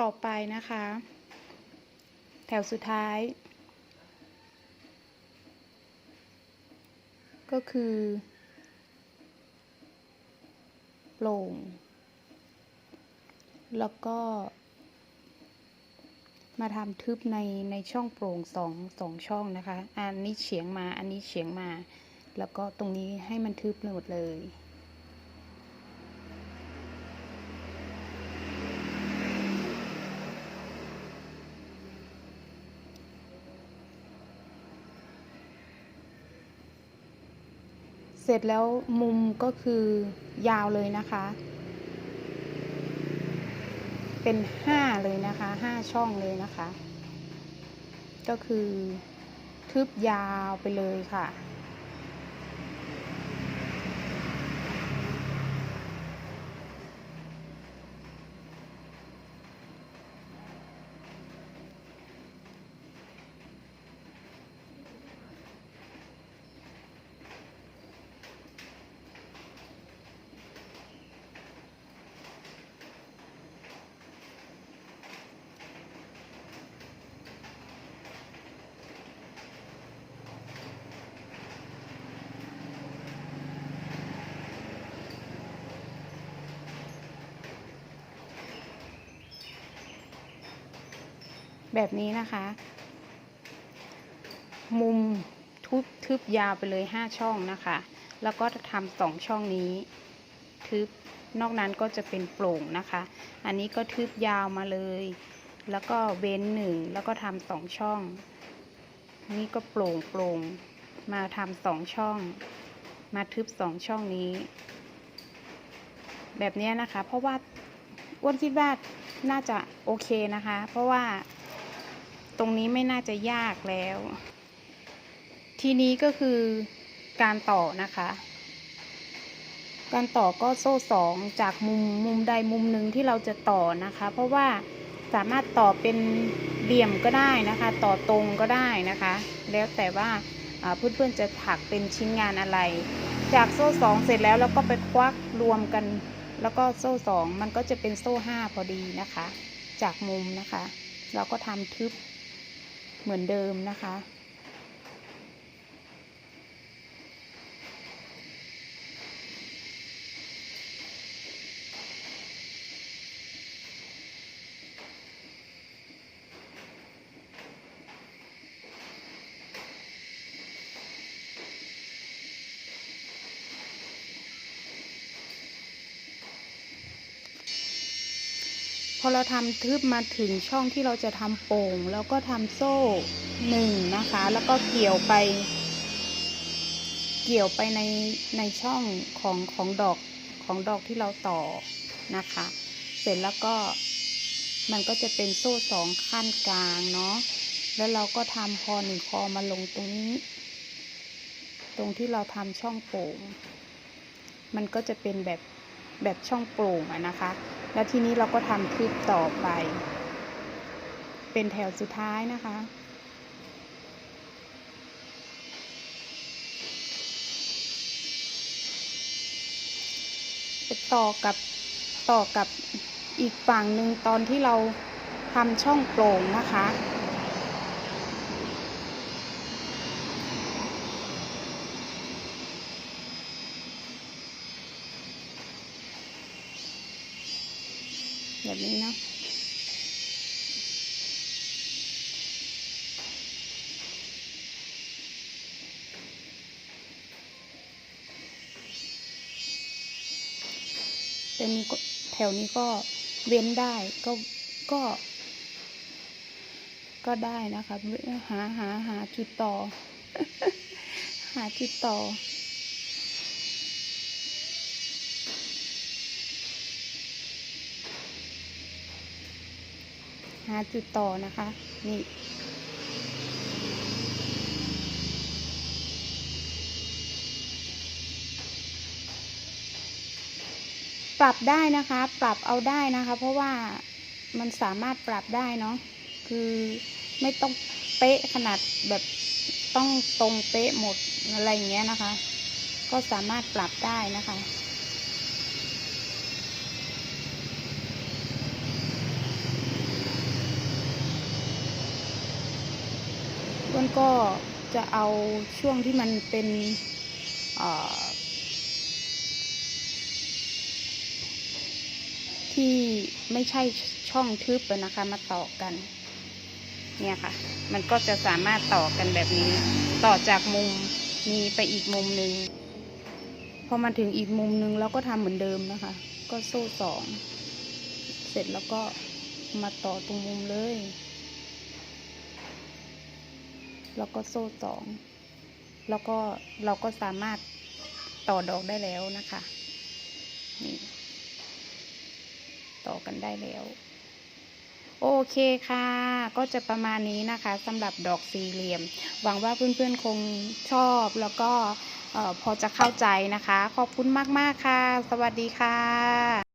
ต่อไปนะคะ แถวสุดท้าย ก็คือโปร่ง แล้วก็ มาทำทึบในในช่องโปร่งสองสองช่องนะคะ อันนี้เฉียงมา อันนี้เฉียงมา แล้วก็ตรงนี้ให้มันทึบหมดเลย เสร็จแล้วมุมก็คือยาวเลยนะคะ เป็นห้าเลยนะคะห้าช่องเลยนะคะ ก็คือ ทึบยาวไปเลยค่ะ แบบนี้นะคะ มุมทุบทึบยาวไปเลยห้าช่องนะคะ แล้วก็ทำสองช่องนี้ ทึบนอกนั้นก็จะเป็นโปร่งนะคะ อันนี้ก็ทึบยาวมาเลย แล้วก็เว้นหนึ่งแล้วก็ทำสองช่อง นี่ก็โปร่งโปร่งมาทำสองช่อง มาทึบสองช่องนี้ แบบนี้นะคะ เพราะว่าอ้วนคิดว่าน่าจะโอเคนะคะ เพราะว่า รงนี้ไม่น่าจะยากแล้ว ทีนี้ก็คือการต่อนะคะ การต่อก็โซ่สองจากมุมมุมใดมุมหนึ่งที่เราจะต่อนะคะ เพราะว่าสามารถต่อเป็นเหลี่ยมก็ได้นะคะ ต่อตรงก็ได้นะคะ แล้วแต่ว่าอ่าเพื่อนๆจะถักเป็นชิ้นงานอะไร จากโซ่สองเสร็จแล้วเราก็ไปควักรวมกัน แล้วก็โซ่สองมันก็จะเป็นโซ่ห้าพอดีนะคะ จากมุมนะคะ เราก็ทำทึบ เหมือนเดิมนะคะ พอเราทำทึบมาถึงช่องที่เราจะทำโป่ง แล้วก็ทำโซ่หนึ่งนะคะ แล้วก็เกี่ยวไป เกี่ยวไปในในช่องของของดอกของดอกที่เราต่อนะคะ เสร็จแล้วก็มันก็จะเป็นโซ่สองขั้นกลางเนาะแล้วเราก็ทำพอหนึ่งคอมาลงตรงนี้ ตรงที่เราทำช่องโป่ง มันก็จะเป็นแบบแบบช่องโปร่งอะนะคะ แล้วทีนี้เราก็ทำคลิปต่อไป เป็นแถวสุดท้ายนะคะไปต่อกับต่อกับอีกฝั่งหนึ่งตอนที่เราทำช่องโปร่งนะคะ แบบนี้เนาะแต่นี้ก็แถวนี้ก็เว้นได้ก็ก็ ก็ได้นะคะหาหาหาจุดต่อ หาจุดต่อ หาจุดต่อนะคะ นี่ปรับได้นะคะ ปรับเอาได้นะคะ เพราะว่ามันสามารถปรับได้เนาะคือไม่ต้องเป๊ะขนาดแบบต้องตรงเป๊ะหมดอะไรอย่างเงี้ยนะคะ ก็สามารถปรับได้นะคะ ปิ้ลก็จะเอาช่วงที่มันเป็นที่ไม่ใช่ช่องทึบนะคะมาต่อกัน เนี่ยค่ะ มันก็จะสามารถต่อกันแบบนี้ ต่อจากมุมนี้ไปอีกมุมหนึ่งพอมาถึงอีกมุมหนึ่งเราก็ทำเหมือนเดิมนะคะ ก็โซ่สอง เสร็จแล้วก็มาต่อตรงมุมเลย แล้วก็โซ่สอง แล้วก็เราก็สามารถต่อดอกได้แล้วนะคะ นี่ ต่อกันได้แล้ว โอเคค่ะ ก็จะประมาณนี้นะคะสำหรับดอกสี่เหลี่ยม หวังว่าเพื่อนๆคงชอบแล้วก็อพอจะเข้าใจนะคะ ขอบคุณมาก ๆ ค่ะ สวัสดีค่ะ